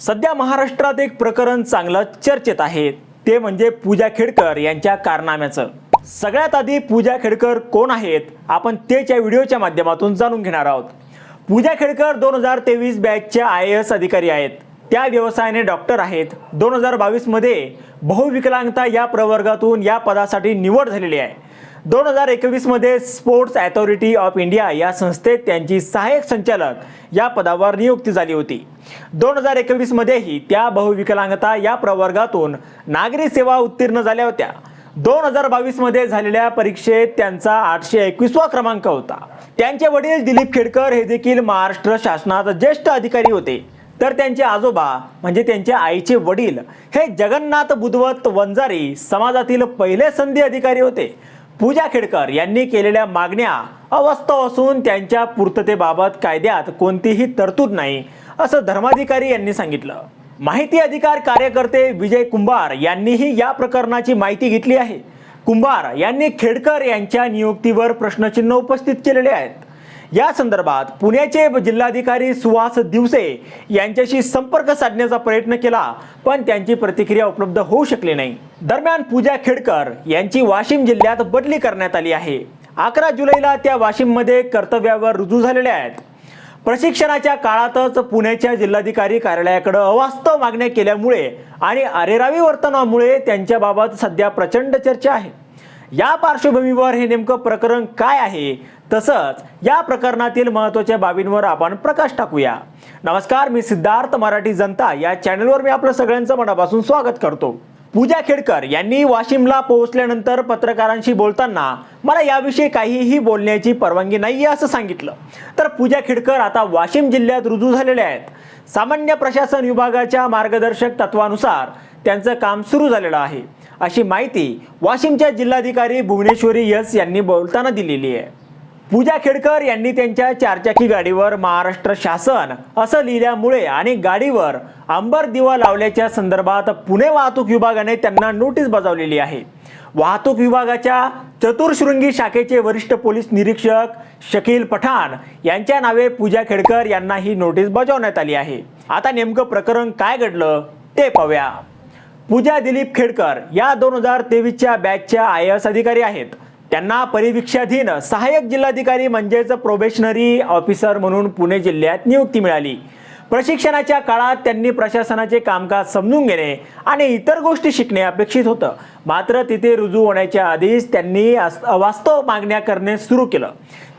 सध्या महाराष्ट्रात एक प्रकरण चांगलं चर्चेत आहे. ते म्हणजे पूजा खेडकर यांच्या कारनाम्याचं. सगळ्यात आधी पूजा खेडकर कोण आहेत? आपण तेच्या व्हिडिओच्या माध्यमातून जाणून घेणार आहोत. पूजा खेडकर दोन हजार तेवीस बॅचच्या आय एस अधिकारी आहेत. त्या व्यवसायाने डॉक्टर आहेत. दोन हजार बावीसमध्ये बहुविकलांगता या प्रवर्गातून या पदासाठी निवड झालेली आहे. दोन हजार एकवीसमध्ये स्पोर्ट्स अथॉरिटी ऑफ इंडिया या संस्थेत त्यांची सहाय्यक संचालक या पदावर नियुक्ती झाली होती. दोन हजार एकवीस मध्येही त्या बहुविकलांगता या प्रवर्गातून नागरी सेवा उत्तीर्ण झाल्या होत्या. दोन हजार बावीसमध्ये झालेल्या परीक्षेत त्यांचा आठशे एकवीसवा क्रमांक होता. त्यांचे वडील दिलीप खेडकर हे देखील महाराष्ट्र शासनात ज्येष्ठ अधिकारी होते. तर त्यांचे आजोबा म्हणजे त्यांच्या आईचे वडील हे जगन्नाथ बुधवत वंजारी समाजातील पहिले संधी अधिकारी होते. पूजा खेडकर यांनी केलेल्या मागण्या अवस्थ असून त्यांच्या पूर्ततेबाबत कायद्यात कोणतीही तरतूद नाही. असं धर्माधिकारी यांनी सांगितलं. माहिती अधिकार कार्यकर्ते विजय कुंभार यांनीही या प्रकरणाची माहिती घेतली आहे. कुंभार यांनी खेडकर यांच्या नियुक्तीवर प्रश्नचिन्ह उपस्थित केलेले आहेत. या संदर्भात पुण्याचे जिल्हाधिकारी सुहास दिवसे यांच्याशी संपर्क साधण्याचा प्रयत्न केला पण त्यांची प्रतिक्रिया उपलब्ध होऊ शकली नाही. दरम्यान पूजा खेडकर यांची वाशिम जिल्ह्यात बदली करण्यात आली आहे. अकरा जुलैला त्या वाशिममध्ये कर्तव्यावर रुजू झालेल्या आहेत. प्रशिक्षणाच्या काळातच पुण्याच्या जिल्हाधिकारी कार्यालयाकडे अवास्तव मागण्या केल्यामुळे आणि अरेरावी वर्तनामुळे त्यांच्याबाबत सध्या प्रचंड चर्चा आहे. या पार्श्वभूमीवर हे नेमकं प्रकरण काय आहे? तसंच या प्रकरणातील महत्त्वाच्या बाबींवर आपण प्रकाश टाकूया. नमस्कार मी सिद्धार्थ मराठी जनता. या चॅनलवर मी आपलं सगळ्यांचं मनापासून स्वागत करतो. पूजा खेडकर यांनी वाशिमला पोहोचल्यानंतर पत्रकारांशी बोलताना मला याविषयी काहीही बोलण्याची परवानगी नाही आहे असं सांगितलं. तर पूजा खेडकर आता वाशिम जिल्ह्यात रुजू झालेले आहेत. सामान्य प्रशासन विभागाच्या मार्गदर्शक तत्वानुसार त्यांचं काम सुरू झालेलं आहे. अशी माहिती वाशिमच्या जिल्हाधिकारी भुवनेश्वरी यस यांनी बोलताना दिलेली आहे. पूजा खेडकर यांनी त्यांच्या चारचाकी गाडीवर महाराष्ट्र शासन असं लिहिल्यामुळे आणि गाडीवर अंबर दिवा लावल्याच्या संदर्भात पुणे वाहतूक विभागाने त्यांना नोटीस बजावलेली आहे. वाहतूक विभागाच्या चतुर्शृंगी शाखेचे वरिष्ठ पोलीस निरीक्षक शकील पठाण यांच्या नावे पूजा खेडकर यांना ही नोटीस बजावण्यात आली आहे. आता नेमकं प्रकरण काय घडलं ते पाहूया. पूजा दिलीप खेडकर या दोन हजार तेवीसच्या बॅचच्या आय एस अधिकारी आहेत. त्यांना परिवीक्षाधीन सहाय्यक जिल्हाधिकारी म्हणजेच प्रोबेशनरी ऑफिसर म्हणून पुणे जिल्ह्यात नियुक्ती मिळाली. प्रशिक्षणाच्या काळात त्यांनी प्रशासनाचे कामकाज समजून घेणे आणि इतर गोष्टी शिकणे अपेक्षित होतं. मात्र तिथे रुजू होण्याच्या आधीच त्यांनी अस- अवास्तव मागण्या करणे सुरू केलं.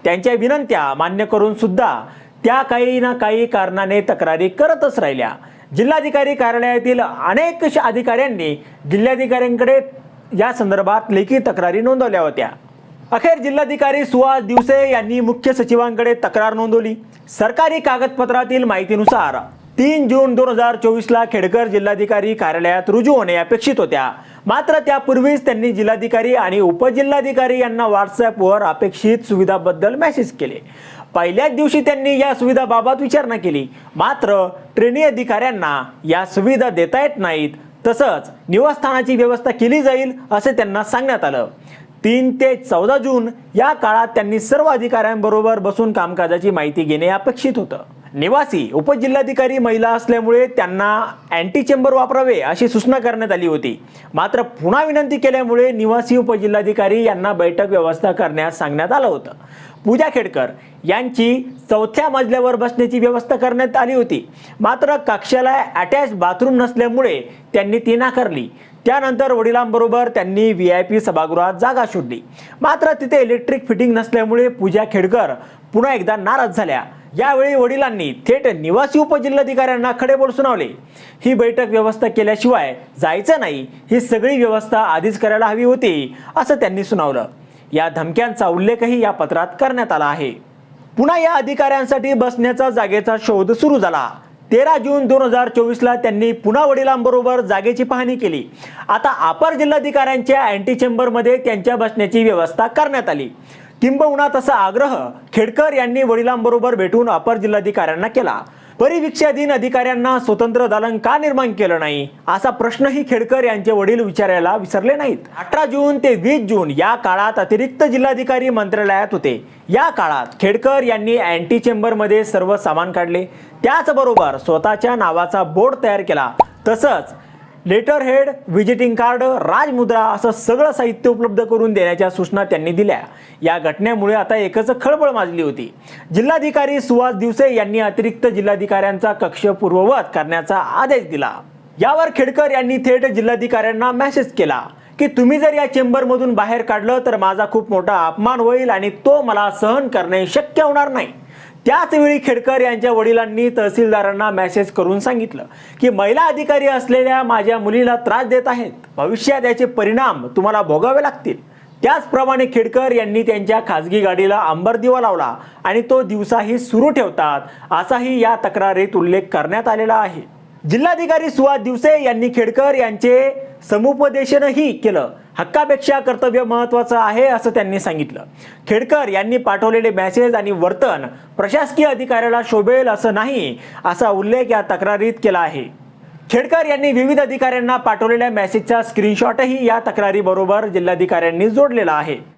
त्यांच्या विनंत्या मान्य करून सुद्धा त्या काही ना काही कारणाने तक्रारी करतच राहिल्या. जिल्हाधिकारी कार्यालयातील अनेक श- अधिकाऱ्यांनी जिल्हाधिकाऱ्यांकडे या संदर्भात लेखी तक्रारी नोंदवल्या होत्या. अखेर जिल्हाधिकारी सुहास दिवसे यांनी मुख्य सचिवांकडे तक्रार नोंदवली. सरकारी कागदपत्रातील माहितीनुसार तीन जून दोन हजार चोवीसला खेडकर जिल्हाधिकारी कार्यालयात रुजू होणे अपेक्षित होत्या. मात्र त्यापूर्वीच त्यांनी जिल्हाधिकारी आणि उपजिल्हाधिकारी यांना व्हॉट्सॲपवर अपेक्षित सुविधाबद्दल मेसेज केले. पहिल्याच दिवशी त्यांनी या सुविधाबाबत विचारणा केली. मात्र ट्रेनी अधिकाऱ्यांना या सुविधा देता येत नाहीत तसंच निवासस्थानाची व्यवस्था केली जाईल असे त्यांना सांगण्यात आलं. तीन ते चौदा जून या काळात त्यांनी सर्व अधिकाऱ्यांबरोबर बसून कामकाजाची माहिती घेणे अपेक्षित होतं. निवासी उपजिल्हाधिकारी महिला असल्यामुळे त्यांना अँटी चेंबर वापरावे अशी सूचना करण्यात आली होती. मात्र पुन्हा विनंती केल्यामुळे निवासी उपजिल्हाधिकारी यांना बैठक व्यवस्था करण्यास सांगण्यात आलं होतं. पूजा खेडकर यांची चौथ्या मजल्यावर बसण्याची व्यवस्था करण्यात आली होती. मात्र कक्षाला अटॅच बाथरूम नसल्यामुळे त्यांनी ती नाकारली. त्यानंतर वडिलांबरोबर त्यांनी व्ही आय पी सभागृहात जागा शोधली. मात्र तिथे इलेक्ट्रिक फिटिंग नसल्यामुळे पूजा खेडकर पुन्हा एकदा नाराज झाल्या. यावेळी वडिलांनी थेट निवासी उपजिल्हाधिकाऱ्यांना खडेबोल सुनावले. ही बैठक व्यवस्था केल्याशिवाय जायचं नाही ही सगळी व्यवस्था आधीच करायला हवी होती असं त्यांनी सुनावलं. या धमक्यांचा उल्लेखही या पत्रात करण्यात आला आहे. पुन्हा या अधिकाऱ्यांसाठी बसण्याचा जागेचा शोध सुरू झाला. तेरा जून दोन हजार चोवीसला त्यांनी पुन्हा वडिलांबरोबर जागेची पाहणी केली. आता अपर जिल्हाधिकाऱ्यांच्या अँटी चेंबरमध्ये त्यांच्या बसण्याची व्यवस्था करण्यात आली. किंबहुना तसा आग्रह खेडकर यांनी वडिलांबरोबर भेटून अपर जिल्हाधिकाऱ्यांना केला. परिविक्षाधीन अधिकाऱ्यांना स्वतंत्र दालन का निर्माण केलं नाही? असा प्रश्नही खेडकर यांचे वडील विचारायला विसरले नाहीत. अठरा जून ते वीस जून या काळात अतिरिक्त जिल्हाधिकारी मंत्रालयात होते. या काळात खेडकर यांनी अँटी चेंबरमध्ये सर्व सामान काढले. त्याचबरोबर स्वतःच्या नावाचा बोर्ड तयार केला. तसंच लेटर हेड व्हिजिटिंग कार्ड राजमुद्रा असं सगळं साहित्य उपलब्ध करून देण्याच्या सूचना त्यांनी दिल्या. या घटनेमुळे आता एकच खळबळ माजली होती. जिल्हाधिकारी सुहास दिवसे यांनी अतिरिक्त जिल्हाधिकाऱ्यांचा कक्ष पूर्ववत करण्याचा आदेश दिला. यावर खेडकर यांनी थेट जिल्हाधिकाऱ्यांना मेसेज केला की तुम्ही जर या चेंबरमधून बाहेर काढलं तर माझा खूप मोठा अपमान होईल आणि तो मला सहन करणे शक्य होणार नाही. त्याचवेळी खेडकर यांच्या वडिलांनी तहसीलदारांना मेसेज करून सांगितलं की महिला अधिकारी असलेल्या माझ्या मुलीला त्रास देत आहेत. भविष्यात याचे परिणाम तुम्हाला भोगावे लागतील. त्याचप्रमाणे खेडकर यांनी त्यांच्या खासगी गाडीला अंबर दिवा लावला आणि तो दिवसाही सुरू ठेवतात असाही या तक्रारीत उल्लेख करण्यात आलेला आहे. जिल्हाधिकारी सुहास दिवसे यांनी खेडकर यांचे समुपदेशनही केलं. हक्कापेक्षा कर्तव्य महत्वाचं आहे असं त्यांनी सांगितलं. खेडकर यांनी पाठवलेले मेसेज आणि वर्तन प्रशासकीय अधिकाऱ्याला शोभेल असं नाही असा उल्लेख या तक्रारीत केला आहे. खेडकर यांनी विविध अधिकाऱ्यांना पाठवलेल्या मेसेजचा स्क्रीनशॉटही या तक्रारीबरोबर जिल्हाधिकाऱ्यांनी जोडलेला आहे.